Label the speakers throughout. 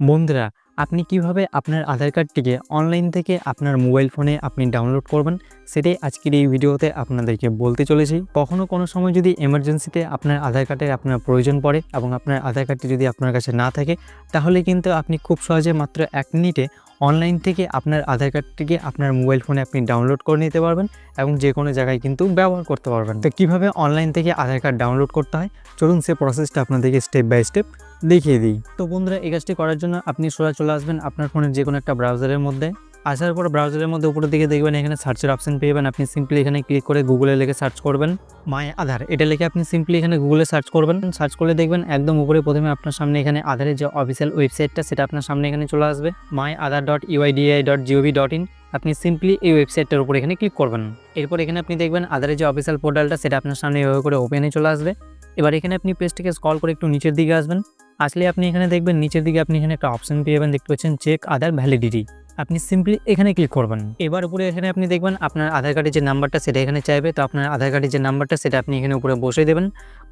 Speaker 1: বন্ধুরা, আপনি কীভাবে আপনার আধার কার্ডটিকে অনলাইন থেকে আপনার মোবাইল ফোনে আপনি ডাউনলোড করবেন, সেটাই আজকের এই ভিডিওতে আপনাদেরকে বলতে চলেছি। কখনও কোনো সময় যদি এমার্জেন্সিতে আপনার আধার কার্ডের আপনার প্রয়োজন পড়ে এবং আপনার আধার কার্ডটি যদি আপনার কাছে না থাকে, তাহলে কিন্তু আপনি খুব সহজে মাত্র এক মিনিটে অনলাইন থেকে আপনার আধার কার্ডটিকে আপনার মোবাইল ফোনে আপনি ডাউনলোড করে নিতে পারবেন এবং যে কোনো জায়গায় কিন্তু ব্যবহার করতে পারবেন। তো কীভাবে অনলাইন থেকে আধার কার্ড ডাউনলোড করতে হয়? চলুন সে প্রসেসটা আপনাদেরকে স্টেপ বাই স্টেপ দেখিয়ে দিই। তো বন্ধুরা, এই কাজটি করার জন্য আপনি সোজা চলে আসবেন আপনার ফোনের যে কোনো একটা ব্রাউজারের মধ্যে। আসার পর ব্রাউজারের মধ্যে উপরের দিকে দেখবেন এখানে সার্চের অপশন পেয়ে যাবেন। আপনি সিম্পলি এখানে ক্লিক করে গুগলে লিখে সার্চ করবেন। মাই আধার এটা লিখে আপনি সিম্পলি এখানে গুগলে সার্চ করবেন। সার্চ করলে দেখবেন একদম উপরে প্রথমে আপনার সামনে এখানে আধারের যে অফিসিয়াল ওয়েবসাইটটা সেটা আপনার সামনে এখানে চলে আসবে। My Aadhaar dot UIDAI dot GOV dot in আপনি সিম্পলি এই ওয়েবসাইটটার উপর এখানে ক্লিক করবেন। এরপর এখানে আপনি দেখবেন আধারের যে অফিসিয়াল পোর্টালটা সেটা আপনার সামনে এভাবে করে ওপেনে চলে আসবে। এবার এখানে আপনি পেজটিকে স্ক্রল করে একটু নিচের দিকে আসবেন। আসলে আপনি এখানে দেখবেন, নিচের দিকে আপনি এখানে একটা অপশন পেয়ে যাবেন, দেখতে পাচ্ছেন চেক আদার ভ্যালিডিটি আপনি সিম্পলি এখানে ক্লিক করবেন। এবার উপরে এখানে আপনি দেখবেন, আপনার আধার কার্ডের যে নাম্বারটা সেটা এখানে চাইবে, তো আপনার আধার কার্ডের যে নাম্বারটা সেটা আপনি এখানে উপরে বসে দেবেন।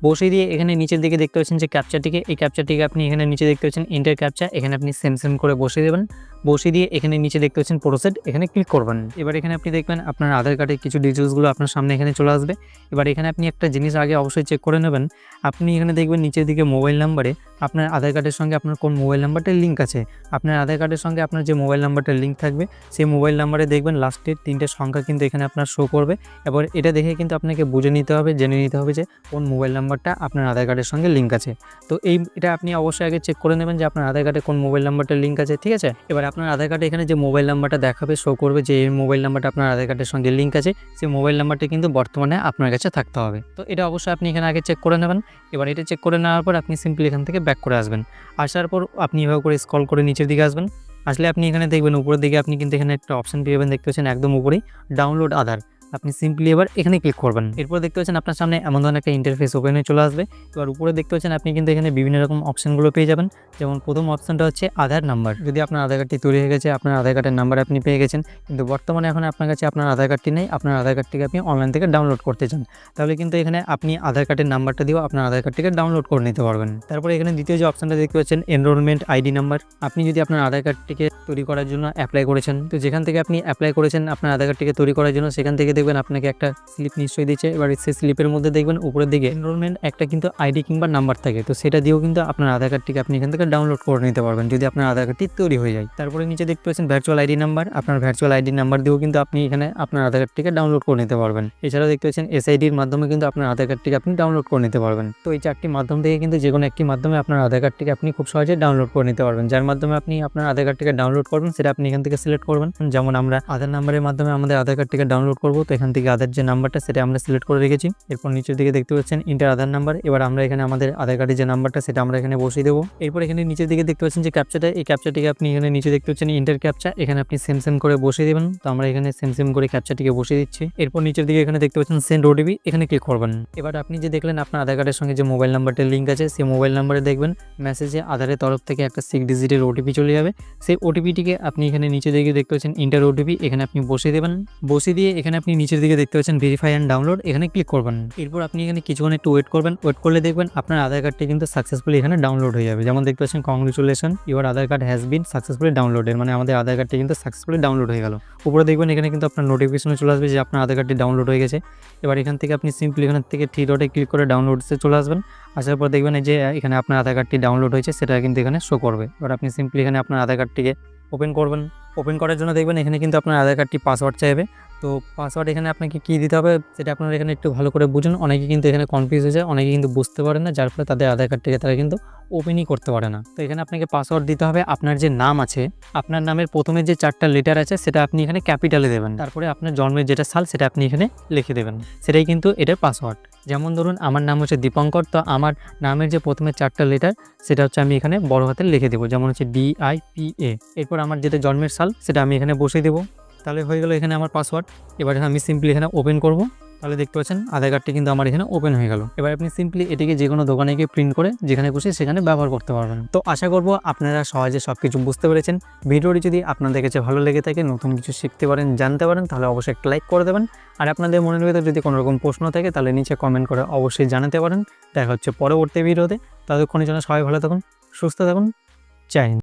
Speaker 1: বসে দিয়ে এখানে নিচের দিকে দেখতে পাচ্ছেন যে ক্যাপচারটিকে এই ক্যাপচারটিকে আপনি এখানে নিচে দেখতে পাচ্ছেন ইন্টার ক্যাপচার এখানে আপনি সেম সেম করে বসে দেবেন। বসিয়ে দিয়ে এখানে নিচে দেখতে পাচ্ছেন প্রোসেড এখানে ক্লিক করবেন। এবার এখানে আপনি দেখবেন আপনার আধার কার্ডের কিছু ডিটেলসগুলো আপনার সামনে এখানে চলে আসবে। এবার এখানে আপনি একটা জিনিস আগে অবশ্যই চেক করে নেবেন। আপনি এখানে দেখবেন নিচের দিকে মোবাইল নাম্বারে আপনার আধার কার্ডের সঙ্গে আপনার কোন মোবাইল নাম্বারটার লিঙ্ক আছে। আপনার আধার কার্ডের সঙ্গে আপনার যে মোবাইল নাম্বারটার লিঙ্ক থাকবে, সেই মোবাইল নাম্বারে দেখবেন লাস্টের তিনটে সংখ্যা কিন্তু এখানে আপনার শো করবে। এবার এটা দেখে কিন্তু আপনাকে বুঝে নিতে হবে, জেনে নিতে হবে যে কোন মোবাইল নাম্বারটা আপনার আধার কার্ডের সঙ্গে লিঙ্ক আছে। তো এই, এটা আপনি অবশ্যই আগে চেক করে নেবেন যে আপনার আধার কার্ডে কোন মোবাইল নাম্বারটার লিঙ্ক আছে, ঠিক আছে? এবার আপনার আধার কার্ডে এখানে যে মোবাইল নাম্বারটা দেখাবে শো করবে, যে এই মোবাইল নাম্বারটা আপনার আধার কার্ডের সঙ্গে লিঙ্ক আছে, সেই মোবাইল নাম্বারটা কিন্তু বর্তমানে আপনার কাছে থাকতে হবে। তো এটা অবশ্যই আপনি এখানে আগে চেক করে নেবেন। এবার এটা চেক করে নেওয়ার পর আপনি সিম্পলি এখান থেকে ব্যাক করে আসবেন। আসার পর আপনি এভাবে করে স্কল করে নিচের দিকে আসবেন। আসলে আপনি এখানে দেখবেন, উপরের দিকে আপনি কিন্তু এখানে একটা অপশন পেয়ে দেখতে পাচ্ছেন একদম উপরেই ডাউনলোড আধার। আপনি সিম্পলি এবার এখানে ক্লিক করবেন। এরপর দেখতে পাচ্ছেন আপনার সামনে এমন ধরনের একটা ইন্টারফেস ওপেন চলে আসবে। এবার উপরে দেখতে পাচ্ছেন আপনি কিন্তু এখানে বিভিন্ন রকম অপশনগুলো পেয়ে যাবেন। যেমন প্রথম অপশনটা হচ্ছে আধার নাম্বার যদি আপনার আধার কার্ডটি তৈরি হয়ে গেছে, আপনার আধার কার্ডের নাম্বার আপনি পেয়ে গেছেন। কিন্তু বর্তমানে এখন আপনার কাছে আপনার আধার কার্ডটি নেই, আপনার আধার কার্ডটিকে আপনি অনলাইন থেকে ডাউনলোড করতে চান। তাহলে কিন্তু এখানে আপনি আধার কার্ডের নাম্বারটা দিয়েও আপনার আধার কার্ডটিকে ডাউনলোড করে নিতে পারবেন। তারপরে এখানে দ্বিতীয় যে অপশনটা দেখতে পাচ্ছেন এনরোলমেন্ট আইডি নাম্বার আপনি যদি আপনার আধার কার্ডটিকে তৈরি করার জন্য অ্যাপ্লাই করেছেন। তো যেখান থেকে আপনি অ্যাপ্লাই করেছেন আপনার আধার কার্ডটিকে তৈরি করার জন্য, সেখান থেকে দেখবেন আপনাকে একটা স্লিপ নিশ্চয়ই দিচ্ছে। এবার সেই স্লিপের মধ্যে দেখবেন উপরের দিকে এনরোলমেন্ট একটা কিন্তু আইডি কিংবা নাম্বার থাকে। তো সেটা দিয়েও কিন্তু আপনার আধার কার্ডটিকে আপনি এখান থেকে ডাউনলোড করে নিতে পারবেন, যদি আপনার আধার কার্ডটি তৈরি হয়ে যায়। তারপরে নিচে দেখতে পাচ্ছেন ভার্চুয়াল আইডি নাম্বার আপনার ভার্চুয়াল আইডি নাম্বার দিয়েও কিন্তু আপনি এখানে আপনার আধার কার্ডটিকে ডাউনলোড করে নিতে পারবেন। এছাড়াও দেখতে পাচ্ছেন এসআইডির মাধ্যমে কিন্তু আপনার আধার কার্ডটিকে আপনি ডাউনলোড করে নিতে পারবেন। তো এই চারটি মাধ্যম থেকে কিন্তু যে কোনো একটি মাধ্যমে আপনার আধার কার্ডটিকে আপনি খুব সহজে ডাউনলোড করে নিতে পারবেন। যার মাধ্যমে আপনি আপনার আধার কার্ডটিকে ডাউনলোড করবেন, সেটা আপনি এখান থেকে সিলেক্ট করবেন। যেমন আমরা আধার নাম্বারের মাধ্যমে আমাদের আধার কার্ডটিকে ডাউনলোড করব, তো এখান থেকে আধার যে নাম্বারটা সেটা আমরা সিলেক্ট করে রেখেছি। এরপর নিচের দিকে দেখতে পাচ্ছেন ইন্টার আধার নাম্বার এবার আমরা এখানে আমাদের আধার কার্ডের যে নাম্বারটা সেটা আমরা এখানে বসিয়ে দেবো। এরপর এখানে নিচের দিকে দেখতে পাচ্ছেন যে ক্যাপচাটা এই ক্যাপচাটিকে আপনি এখানে নিচে দেখতে পাচ্ছেন ইন্টার ক্যাপচা এখানে আপনি সেম সেম করে বসিয়ে দেবেন। তো আমরা এখানে সেম সেম করে ক্যাপচাটিকে বসিয়ে দিচ্ছি। এরপর নিচের দিকে এখানে দেখতে পাচ্ছেন সেন্ড ওটিপি এখানে ক্লিক করবেন। এবার আপনি যে দেখলেন আপনার আধার কার্ডের সঙ্গে যে মোবাইল নাম্বারটা লিঙ্ক আছে, সেই মোবাইল নাম্বারে দেখবেন মেসেজে আধারের তরফ থেকে একটা সিক্স ডিজিটের ওটিপি চলে যাবে। সেই ওটিপিটিকে আপনি এখানে নিচে দিকে দেখতে পাচ্ছেন ইন্টার ওটিপি এখানে আপনি বসিয়ে দেবেন। বসিয়ে দিয়ে এখানে আপনি নিচের দিকে দেখতে পাচ্ছেন ভেরিফাই অ্যান্ড ডাউনলোড এখানে ক্লিক করবেন। এরপর আপনি এখানে কিছুক্ষণ একটু ওয়েট করবেন। ওয়েট করলে দেখবেন আপনার আধার কার্ডটি কিন্তু সাকসেসফুলি এখানে ডাউনলোড হয়ে যাবে। যেমন দেখতে পাচ্ছেন congratulation your Aadhaar card has been successfully downloaded মানে আমাদের আধার কার্ডটি কিন্তু সাকসেসফুলি ডাউনলোড হয়ে গেল। উপরে দেখবেন এখানে কিন্তু আপনার নোটিফিকেশনে চলে আসবে যে আপনার আধার কার্ডটি ডাউনলোড হয়ে গেছে। এবার এখান থেকে আপনি সিম্পলি এখান থেকে থ্রি ডটে ক্লিক করে ডাউনলোডসে চলে আসবেন। আসার পর দেখবেন যে, এখানে আপনার আধার কার্ডটি ডাউনলোড হয়েছে, সেটা কিন্তু এখানে শো করবে। এবার আপনি সিম্পলি এখানে আপনার আধার কার্ডটিকে ওপেন করবেন। ওপেন করার জন্য দেখবেন এখানে কিন্তু আপনার আধার কার্ডটি পাসওয়ার্ড চাইবে। তো পাসওয়ার্ড এখানে আপনাকে কী দিতে হবে সেটা আপনারা এখানে একটু ভালো করে বুঝুন। অনেকে কিন্তু এখানে কনফিউজ হয়ে যায়, অনেকে কিন্তু বুঝতে পারে না, যার ফলে তাদের আধার কার্ডটিকে তারা কিন্তু ওপেনই করতে পারে না। তো এখানে আপনাকে পাসওয়ার্ড দিতে হবে, আপনার যে নাম আছে, আপনার নামের প্রথমে যে চারটা লেটার আছে সেটা আপনি এখানে ক্যাপিটালে দেবেন। তারপরে আপনার জন্মের যেটা সাল সেটা আপনি এখানে লিখে দেবেন। সেটাই কিন্তু এটার পাসওয়ার্ড যেমন ধরুন, আমার নাম হচ্ছে দীপঙ্কর, তো আমার নামের যে প্রথমে চারটা লেটার সেটা হচ্ছে আমি এখানে বড় হাতে লিখে দেবো। যেমন হচ্ছে ডি আই পি এ এরপর আমার যেটা জন্মের সাল, সেটা আমি এখানে বসিয়ে দেবো। তাহলে হয়ে গেল এখানে আমার পাসওয়ার্ড এবার আমি সিম্পলি এখানে ওপেন করব। তাহলে দেখতে পাচ্ছেন, আধার কার্ডটি কিন্তু আমার এখানে ওপেন হয়ে গেল। এবার আপনি সিম্পলি এটিকে যে কোনো দোকানে গিয়ে প্রিন্ট করে যেখানে খুশি সেখানে ব্যবহার করতে পারবেন। তো আশা করব আপনারা সহজে সব কিছু বুঝতে পেরেছেন। ভিডিওটি যদি আপনাদের কাছে ভালো লেগে থাকে, নতুন কিছু শিখতে পারেন, জানতে পারেন, তাহলে অবশ্যই একটা লাইক করে দেবেন। আর আপনাদের মনের ভিতরে যদি কোনো রকম প্রশ্ন থাকে, তাহলে নিচে কমেন্ট করে অবশ্যই জানাতে পারেন। দেখা হচ্ছে পরবর্তী ভিডিওতে। ততক্ষণের জন্য সবাই ভালো থাকুন, সুস্থ থাকুন। চাই